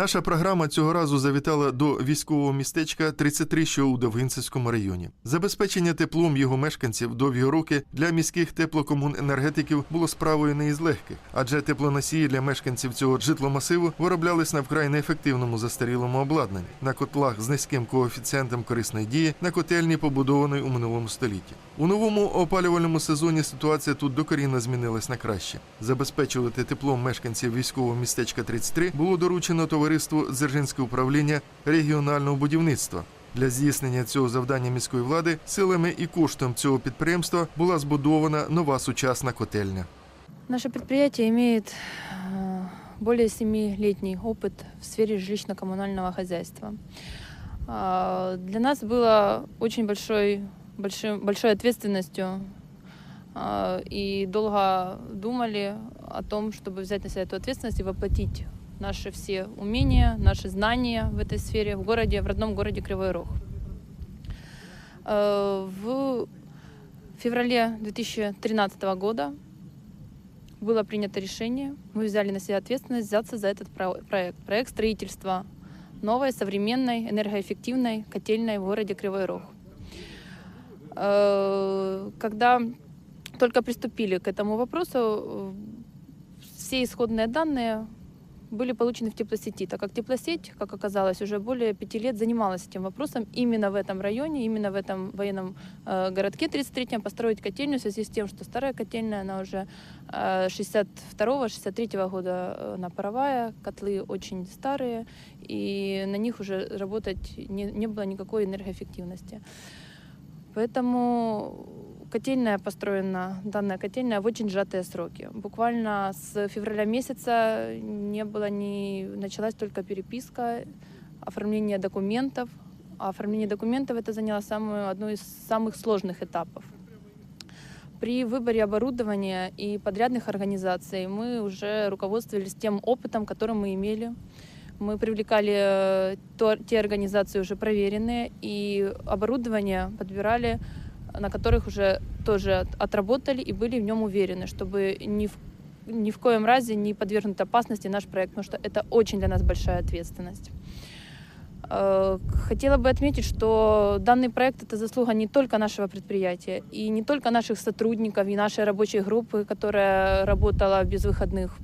Наша програма цього разу завітала до військового містечка 33, що у Довгинцевському районі. Забезпечення теплом його мешканців довгі роки для міських теплокомуненергетиків було справою не із легких, адже теплоносії для мешканців цього житломасиву вироблялись на вкрай неефективному застарілому обладнанні на котлах з низьким коефіцієнтом корисної дії на котельні, побудованої у минулому столітті. У новому опалювальному сезоні ситуація тут докорінно змінилась на краще. Забезпечувати теплом мешканців військового містечка 33 було доручено товариству Дзержинське управління регіонального будівництва. Для здійснення цього завдання міської влади силами і коштом цього підприємства була збудована нова сучасна котельня. Наше предприятие имеет э, более семилетний опыт в сфере жилищно-коммунального хозяйства. А, Для нас было очень большой, большим, большой ответственностью а, и долго думали о том, чтобы взять на себя эту ответственность и воплотить наши все умения, наши знания в этой сфере в городе, в родном городе Кривой Рог. Э, В феврале 2013 года было принято решение, мы взяли на себя ответственность взяться за этот про- проект. Проект строительства новой, современной, энергоэффективной котельной в городе Кривой Рог. Э, Когда только приступили к этому вопросу, э, все исходные данные были получены в теплосети, так как теплосеть, как оказалось, уже более пяти лет занималась этим вопросом именно в этом районе, именно в этом военном э, городке 33-м построить котельню в связи с тем, что старая котельная, она уже э, 62-63 года э, она паровая, котлы очень старые, и на них уже работать не, не было никакой энергоэффективности. Поэтому котельная построена, данная котельная в очень сжатые сроки. Буквально с февраля месяца не было ни... Началась только переписка, оформление документов. А оформление документов это заняло самую, одну из самых сложных этапов. При выборе оборудования и подрядных организаций мы уже руководствовались тем опытом, который мы имели. Мы привлекали э, те организации уже проверенные, и оборудование подбирали, на которых уже тоже от- отработали и были в нем уверены, чтобы ни в, ни в коем разе не подвергнуть опасности наш проект, потому что это очень для нас большая ответственность. Э, Хотела бы отметить, что данный проект это заслуга не только нашего предприятия и не только наших сотрудников и нашей рабочей группы, которая работала без выходных.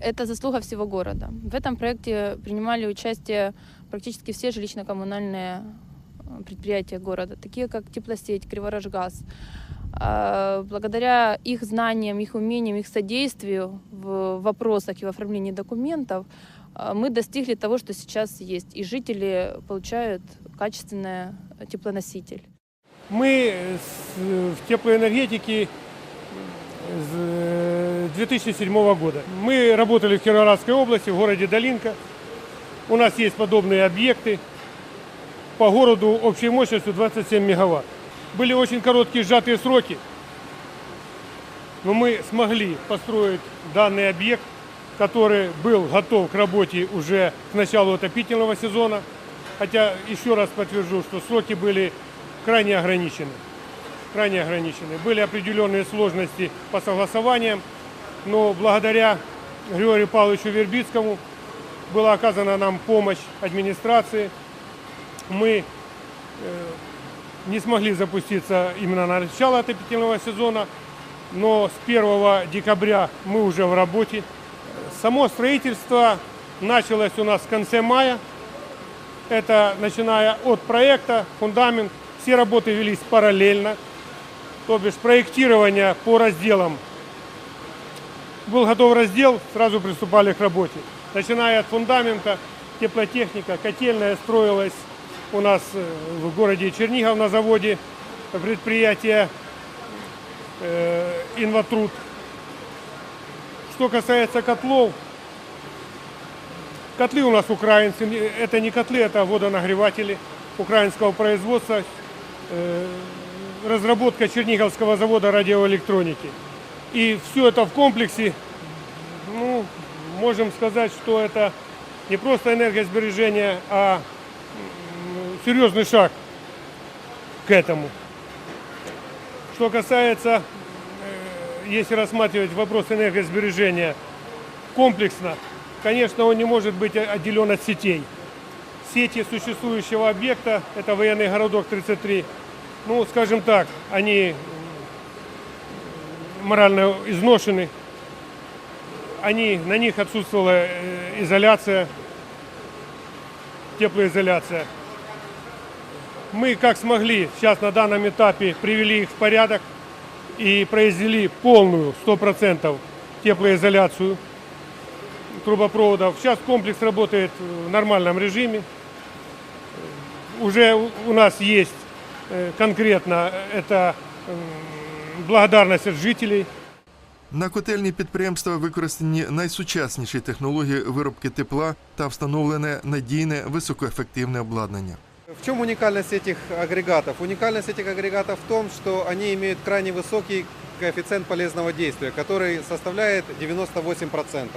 Это заслуга всего города. В этом проекте принимали участие практически все жилищно-коммунальные предприятия города, такие как Теплосеть, Криворожгаз. А, Благодаря их знаниям, их умениям, их содействию в вопросах и в оформлении документов а, мы достигли того, что сейчас есть. И жители получают качественный теплоноситель. Мы в теплоэнергетике с э, 2007 года. Мы работали в Кировоградской области, в городе Долинка. У нас есть подобные объекты по городу общей мощностью 27 мегаватт. Были очень короткие сжатые сроки, но мы смогли построить данный объект, который был готов к работе уже к началу отопительного сезона. Хотя, еще раз подтвержу, что сроки были крайне ограничены. Крайне ограничены. Были определенные сложности по согласованиям, но благодаря Григорию Павловичу Вербицкому была оказана нам помощь администрации. Мы не смогли запуститься именно на начало отопительного сезона, но с 1 декабря мы уже в работе. Само строительство началось у нас в конце мая. Это начиная от проекта, фундамент. Все работы велись параллельно. То бишь проектирование по разделам. Был готов раздел, сразу приступали к работе. Начиная от фундамента, теплотехника, котельная строилась у нас э, в городе Чернигов на заводе предприятия э, Инватруд. Что касается котлов, котлы у нас украинцы, это не котлы, это водонагреватели украинского производства, э, разработка Черниговского завода радиоэлектроники. И все это в комплексе, ну, можем сказать, что это не просто энергосбережение, а серьезный шаг к этому. Что касается, э, если рассматривать вопрос энергосбережения комплексно, конечно, он не может быть отделен от сетей. Сети существующего объекта, это военный городок 33, ну, скажем так, они морально изношены, они, на них отсутствовала э, изоляция, теплоизоляция. Мы как смогли сейчас на данном этапе привели их в порядок и произвели полную 100% теплоизоляцию трубопроводов. Сейчас комплекс работает в нормальном режиме. Уже у у нас есть э, конкретно это м, благодарность от жителей. На котельні підприємства використані найсучасніші технології виробки тепла та встановлене надійне високоефективне обладнання. В чем уникальность этих агрегатов? Уникальность этих агрегатов в том, что они имеют крайне высокий коэффициент полезного действия, который составляет 98%.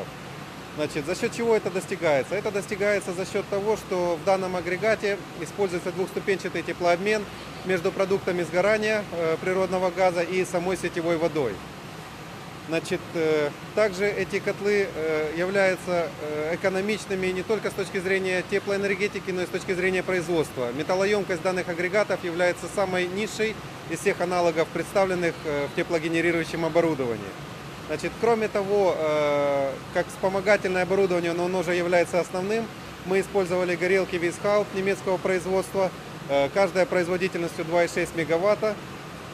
Значит, за счет чего это достигается? Это достигается за счет того, что в данном агрегате используется двухступенчатый теплообмен между продуктами сгорания э, природного газа и самой сетевой водой. Значит, э, также эти котлы э, являются э, экономичными не только с точки зрения теплоэнергетики, но и с точки зрения производства. Металлоемкость данных агрегатов является самой низшей из всех аналогов, представленных в теплогенерирующем оборудовании. Значит, кроме того, как вспомогательное оборудование, но оно уже является основным, мы использовали горелки Weishaupt немецкого производства, каждая производительностью 2,6 мегаватта.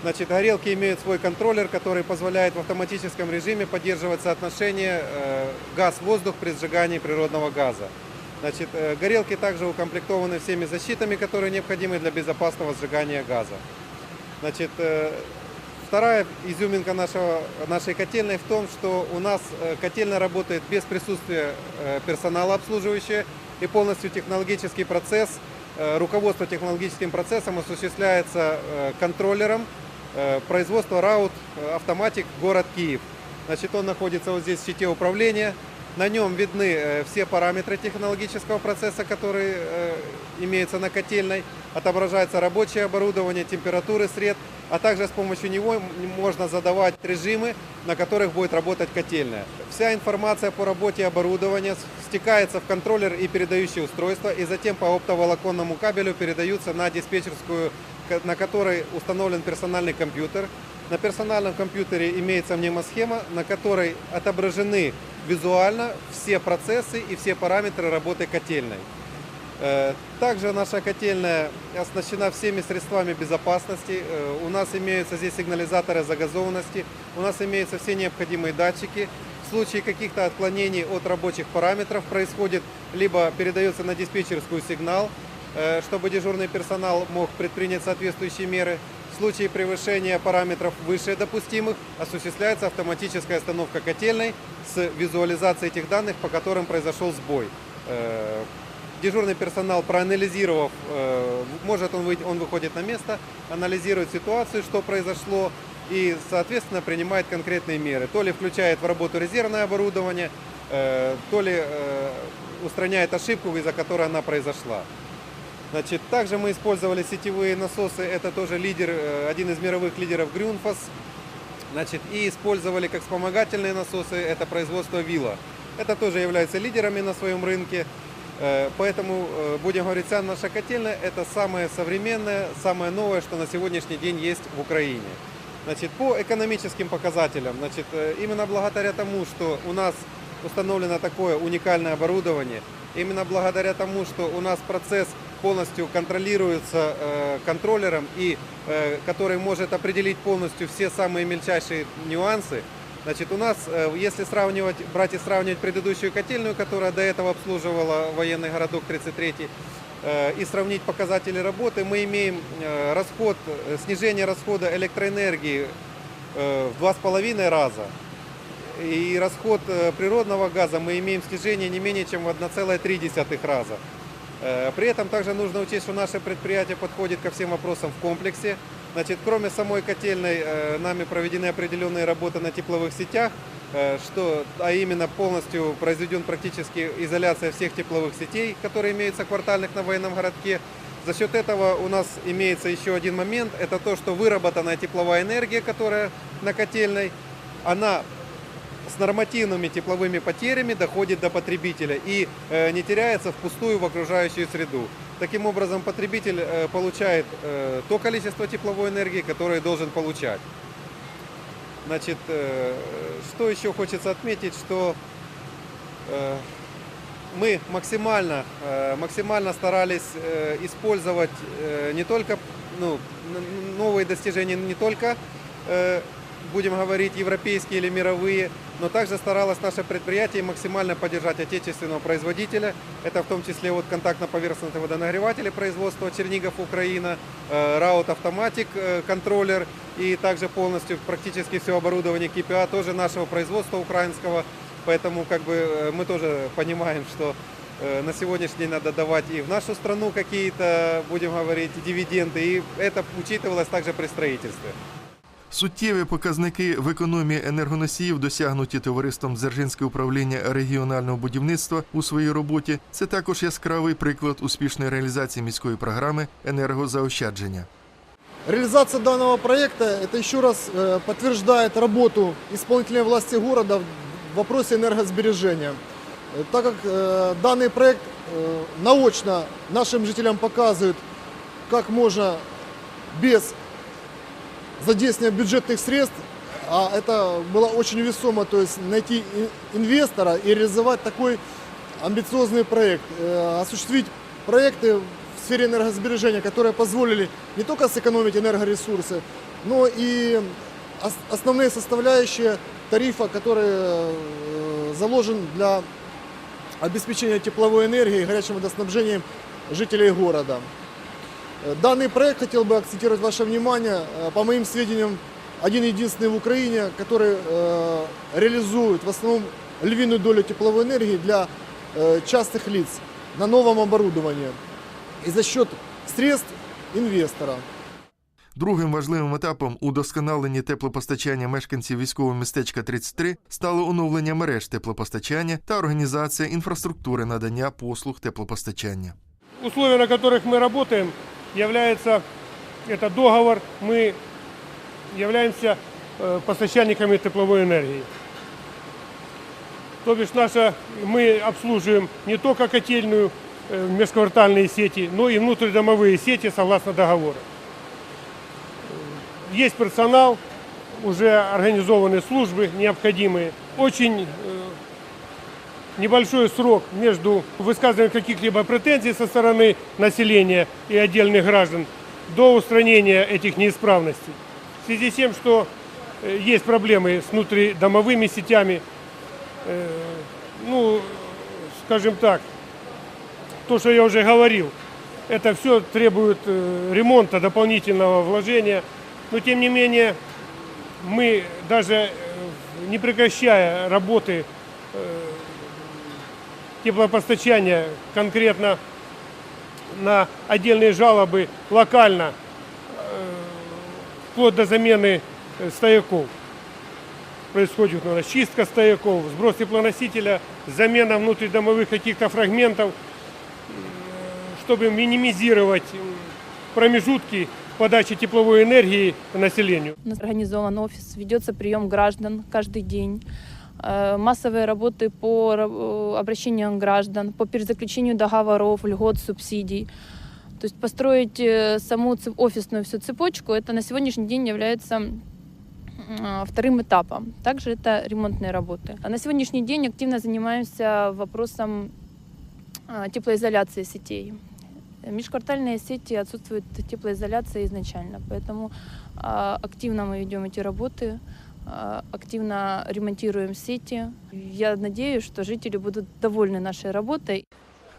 Значит, горелки имеют свой контроллер, который позволяет в автоматическом режиме поддерживать соотношение э, газ-воздух при сжигании природного газа. Значит, э, горелки также укомплектованы всеми защитами, которые необходимы для безопасного сжигания газа. Значит, э, вторая изюминка нашего, нашей котельной в том, что у нас котельная работает без присутствия персонала обслуживающего и полностью технологический процесс, руководство технологическим процессом осуществляется контроллером э, производства Раут Автоматик город Киев. Значит, он находится вот здесь в щите управления. На нем видны э, все параметры технологического процесса, которые э, имеются на котельной. Отображается рабочее оборудование, температуры сред, а также с помощью него можно задавать режимы, на которых будет работать котельная. Вся информация по работе оборудования стекается в контроллер и передающее устройство, и затем по оптоволоконному кабелю передаются на диспетчерскую, на которой установлен персональный компьютер. На персональном компьютере имеется мнемосхема, на которой отображены визуально все процессы и все параметры работы котельной. Э, Также наша котельная оснащена всеми средствами безопасности. Э, У нас имеются здесь сигнализаторы загазованности, у нас имеются все необходимые датчики. В случае каких-то отклонений от рабочих параметров происходит, либо передается на диспетчерскую сигнал, чтобы дежурный персонал мог предпринять соответствующие меры. В случае превышения параметров выше допустимых осуществляется автоматическая остановка котельной с визуализацией этих данных, по которым произошел сбой. Э, Дежурный персонал, проанализировав, э, может он, выйти- он выходит на место, анализирует ситуацию, что произошло, и, соответственно, принимает конкретные меры. То ли включает в работу резервное оборудование, э, то ли э, устраняет ошибку, из-за которой она произошла. Значит, также мы использовали сетевые насосы, это тоже лидер, э, один из мировых лидеров Грюнфас. Значит, и использовали как вспомогательные насосы, это производство Вилла. Это тоже является лидерами на своем рынке. Э, Поэтому, э, будем говорить, вся наша котельная – это самое современное, самое новое, что на сегодняшний день есть в Украине. Значит, по экономическим показателям, значит, именно благодаря тому, что у нас установлено такое уникальное оборудование, именно благодаря тому, что у нас процесс полностью контролируется э, контроллером и э, который может определить полностью все самые мельчайшие нюансы, Значит, у нас, э, если сравнивать, брать и сравнивать предыдущую котельную, которая до этого обслуживала военный городок 33, э, и сравнить показатели работы, мы имеем э, расход, э, снижение расхода электроэнергии э, в два с половиной раза. И расход э, природного газа мы имеем снижение не менее чем в 1,3 раза. Э, При этом также нужно учесть, что наше предприятие подходит ко всем вопросам в комплексе. Значит, кроме самой котельной, э, нами проведены определенные работы на тепловых сетях, э, что, а именно полностью произведен практически изоляция всех тепловых сетей, которые имеются квартальных на военном городке. За счет этого у нас имеется еще один момент, это то, что выработанная тепловая энергия, которая на котельной, она с нормативными тепловыми потерями доходит до потребителя и э, не теряется впустую в окружающую среду. Таким образом, потребитель э, получает э, то количество тепловой энергии, которое должен получать. Значит, что еще хочется отметить, что мы максимально, максимально старались использовать не только ну, новые достижения, не только, будем говорить, европейские или мировые, но также старалось наше предприятие максимально поддержать отечественного производителя. Это в том числе вот контактно-поверхностные водонагреватели производства Чернигов Украина, э, Раут Автоматик э, контроллер и также полностью практически все оборудование KPA тоже нашего производства украинского. Поэтому как бы э, мы тоже понимаем, что на сегодняшний день надо давать и в нашу страну какие-то, будем говорить, дивиденды. И это учитывалось также при строительстве. Суттєві показники в економії енергоносіїв, досягнуті товариством Дзержинське управління регіонального будівництва у своїй роботі, це також яскравий приклад успішної реалізації міської програми енергозаощадження. Реализация данного проекта это еще раз э, подтверждает работу исполнительной власти города в вопросе энергосбережения. Э, Так как э, данный проект э, наочно нашим жителям показывает, как можно без задействования бюджетных средств, а это было очень весомо, то есть найти инвестора и реализовать такой амбициозный проект, э, осуществить проекты в сфере энергосбережения, которые позволили не только сэкономить энергоресурсы, но и ос- основные составляющие тарифа, который э, заложен для обеспечения тепловой энергией и горячим водоснабжением жителей города. Э, Данный проект, хотел бы акцентировать ваше внимание, э, по моим сведениям, один единственный в Украине, который э, реализует в основном львиную долю тепловой энергии для э, частных лиц на новом оборудовании и за счет средств инвестора. Другим важливим етапом удосконалення теплопостачання мешканців військового містечка 33 стало оновлення мереж теплопостачання та організація інфраструктури надання послуг теплопостачання. Условия, на которых мы работаем, является это договор. Мы являемся э, поставщиками тепловой энергии. То бишь наша, мы обслуживаем не только котельную, э, межквартальные сети, но и внутридомовые сети согласно договору. Э, Есть персонал, уже организованы службы необходимые. Очень небольшой срок между высказыванием каких-либо претензий со стороны населения и отдельных граждан до устранения этих неисправностей. В связи с тем, что э, есть проблемы с внутридомовыми сетями, э, ну, скажем так, то, что я уже говорил, это все требует э, ремонта, дополнительного вложения. Но тем не менее, мы даже не прекращая работы теплопостачания конкретно на отдельные жалобы локально, э, вплоть до замены э, стояков. Происходит у нас чистка стояков, сброс теплоносителя, замена внутридомовых каких-то фрагментов, э, чтобы минимизировать промежутки подачи тепловой энергии населению. У нас организован офис, ведется прием граждан каждый день. Э, Массовые работы по э, обращению граждан, по перезаключению договоров, льгот, субсидий. То есть построить э, саму офисную всю цепочку, это на сегодняшний день является э, вторым этапом. Также это ремонтные работы. А на сегодняшний день активно занимаемся вопросом э, теплоизоляции сетей. Межквартальные сети отсутствует теплоизоляция изначально, поэтому а, активно мы ведем эти работы, а, активно ремонтируем сети. Я надеюсь, что жители будут довольны нашей работой.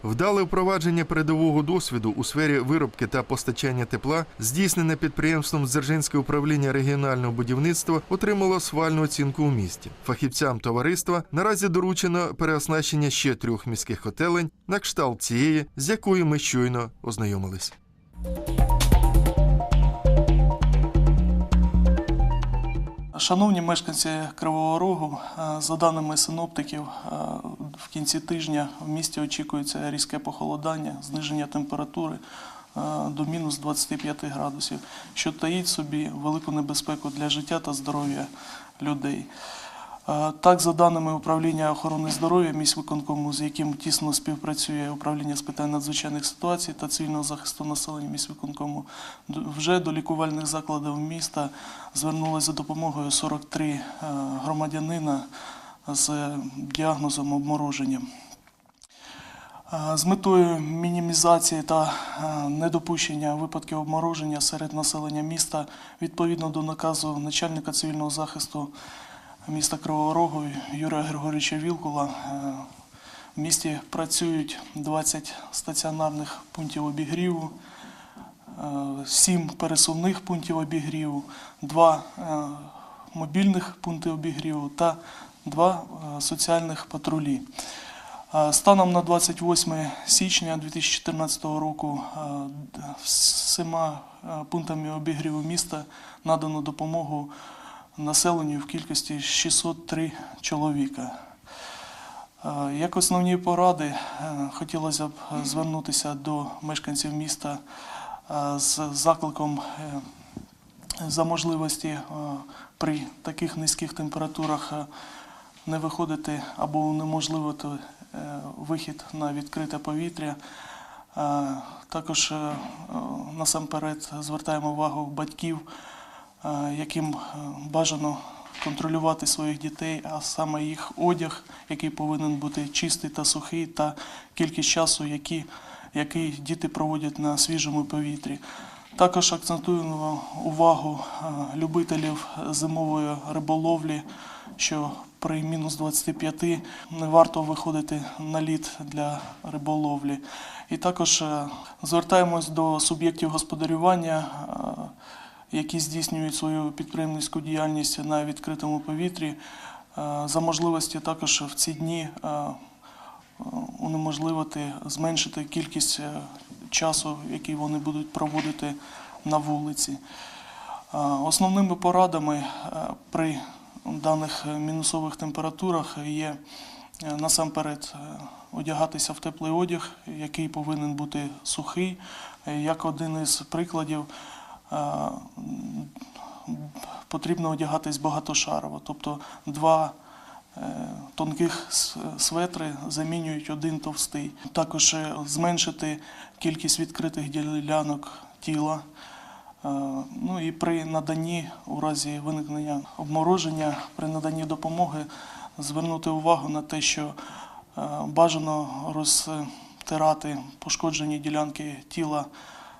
Вдале впровадження передового досвіду у сфері виробки та постачання тепла, здійснене підприємством Дзержинське управління регіонального будівництва, отримало схвальну оцінку у місті. Фахівцям товариства наразі доручено переоснащення ще трьох міських котелень на кшталт цієї, з якою ми щойно ознайомились. Шановні мешканці Кривого Рогу, е, за даними синоптиків, е, в кінці тижня в місті очікується різке похолодання, зниження температури е, до мінус 25 градусів, що таїть собі велику небезпеку для життя та здоров'я людей. Так, за даними управління охорони здоров'я міськвиконкому, з яким тісно співпрацює управління з питань надзвичайних ситуацій та цивільного захисту населення міськвиконкому, вже до лікувальних закладів міста звернулося за допомогою 43 е, громадянина з діагнозом обмороження. Е, З метою мінімізації та е, недопущення випадків обмороження серед населення міста відповідно до наказу начальника цивільного захисту міста Кривого Рогу Юрія Григорьовича Вілкула е, в місті працюють 20 стаціонарних пунктів обігріву, 7 пересувних пунктів обігріву, 2 мобільних пункти обігріву та 2 соціальних патрулі. Е, Станом на 28 січня 2014 року е, всіма е, пунктами обігріву міста надано допомогу населенню в кількості 603 чоловіка. Е, Як основні поради е, хотілося б е, звернутися до мешканців міста з закликом за можливості при таких низьких температурах не виходити або унеможливити вихід на відкрите повітря. Також насамперед звертаємо увагу батьків, яким е, бажано контролювати своїх дітей, а саме їх одяг, який повинен бути чистий та сухий, та кількість часу, які, який діти проводять на свіжому повітрі. Також акцентуємо увагу е, любителів зимової риболовлі, що при мінус 25 не варто виходити на лід для риболовлі. І також е, звертаємось до суб'єктів господарювання, е, які здійснюють свою підприємницьку діяльність на відкритому повітрі. Е, За можливості також в ці дні е, е, унеможливити, зменшити кількість часу, який вони будуть проводити на вулиці. Основними порадами при даних мінусових температурах є насамперед одягатися в теплий одяг, який повинен бути сухий. Як один із прикладів, потрібно одягатись багатошарово, тобто два е, тонких светри замінюють один товстий. Також е, зменшити кількість відкритих ділянок тіла. Е, Ну і при наданні, у разі виникнення обмороження, при наданні допомоги звернути увагу на те, що е, бажано розтирати пошкоджені ділянки тіла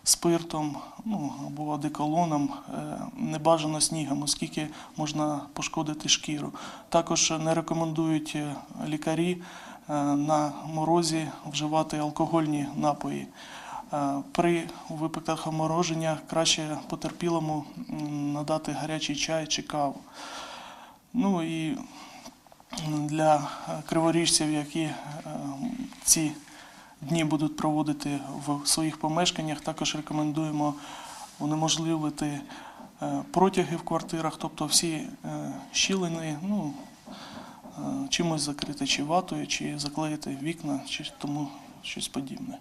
спиртом ну, або одеколоном, е, не бажано снігом, оскільки можна пошкодити шкіру. Також не рекомендують е, лікарі е, на морозі вживати алкогольні напої. При випадках омороження краще потерпілому надати гарячий чай чи каву. Ну і для криворіжців, які ці дні будуть проводити в своїх помешканнях, також рекомендуємо унеможливити е, протяги в квартирах, тобто всі е, щілини, ну, е, чимось закрити, чи ватою, чи заклеїти вікна, чи тому щось подібне.